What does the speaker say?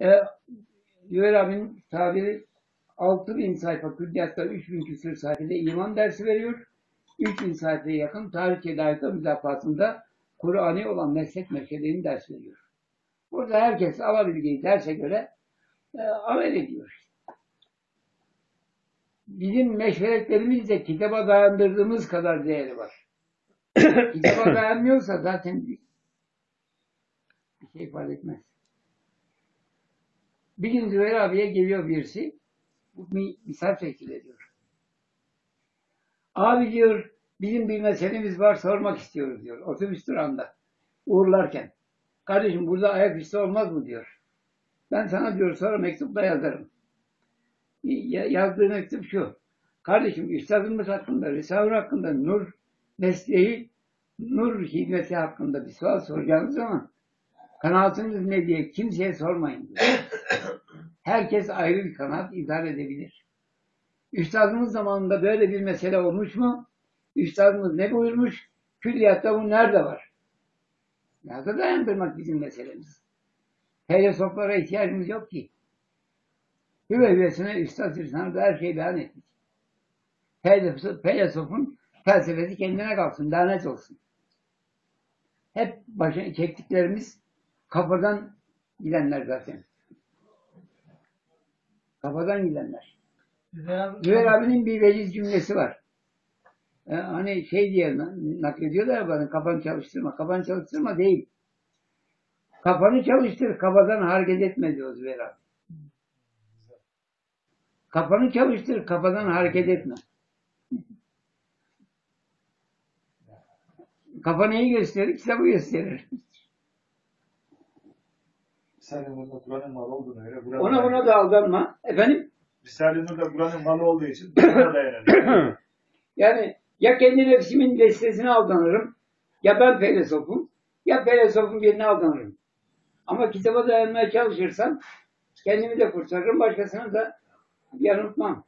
E, Güver abinin tabiri 6000 sayfa külliyatta 3000 küsur sayfada iman dersi veriyor. 3000 sayfaya yakın tarih dayatta müdafasında Kur'an'i olan meslek meşhedini ders veriyor. Burada herkes alabildiği derse göre e, amel ediyor. Bizim meşveretlerimiz de kitaba dayandırdığımız kadar değeri var. kitaba dayanmıyorsa zaten bir şey ifade etmez. Bir gün Züheyr abiye geliyor birisi. Bu mi- misal teşkil ediyor. Abi diyor bizim bir meselemiz var sormak istiyoruz diyor. Otobüs durağında uğurlarken. Kardeşim burada ayaküstü olmaz mı diyor. Ben sana diyor sonra mektupla yazarım. Ya- Yazdığı mektup şu. Kardeşim üstadımız hakkında, Risale hakkında, nur mesleği, nur hizmeti hakkında bir sual soracağınız zaman kanaatiniz ne diye kimseye sormayın diyor. Herkes ayrı bir kanaat izah edebilir. Üstadımız zamanında böyle bir mesele olmuş mu? Üstadımız ne buyurmuş? Külliyatta bu nerede var? Nerede dayandırmak bizim meselemiz? Filozoflara ihtiyacımız yok ki. Hüve hüvesine Üstad Hüsnü'nde her şeyi beyan etmiş. Filozofun felsefesi kendine kalsın, lanet olsun. Hep başına çektiklerimiz kafadan gidenler zaten. Kafadan gidenler. Züher abinin bir veciz cümlesi var. Ee, hani şey diye na- naklediyorlar bana kafanı çalıştırma. Kafanı çalıştırma değil. Kafanı çalıştır, kafadan hareket etme diyor Züher abi. Kafanı çalıştır, kafadan hareket etme. Kafa neyi gösterir? Kitabı gösterir. Risale-i Nur'da Kur'an'ın malı olduğuna göre Kur'an'a Ona buna da aldanma. Efendim? Risale-i Nur'da Kur'an'ın malı olduğu için Kur'an'a dayanır. Yani ya kendi nefsimin destesine aldanırım, ya ben filozofum, ya filozofun birine aldanırım. Ama kitaba dayanmaya çalışırsam kendimi de kurtarırım, başkasını da yanıltmam.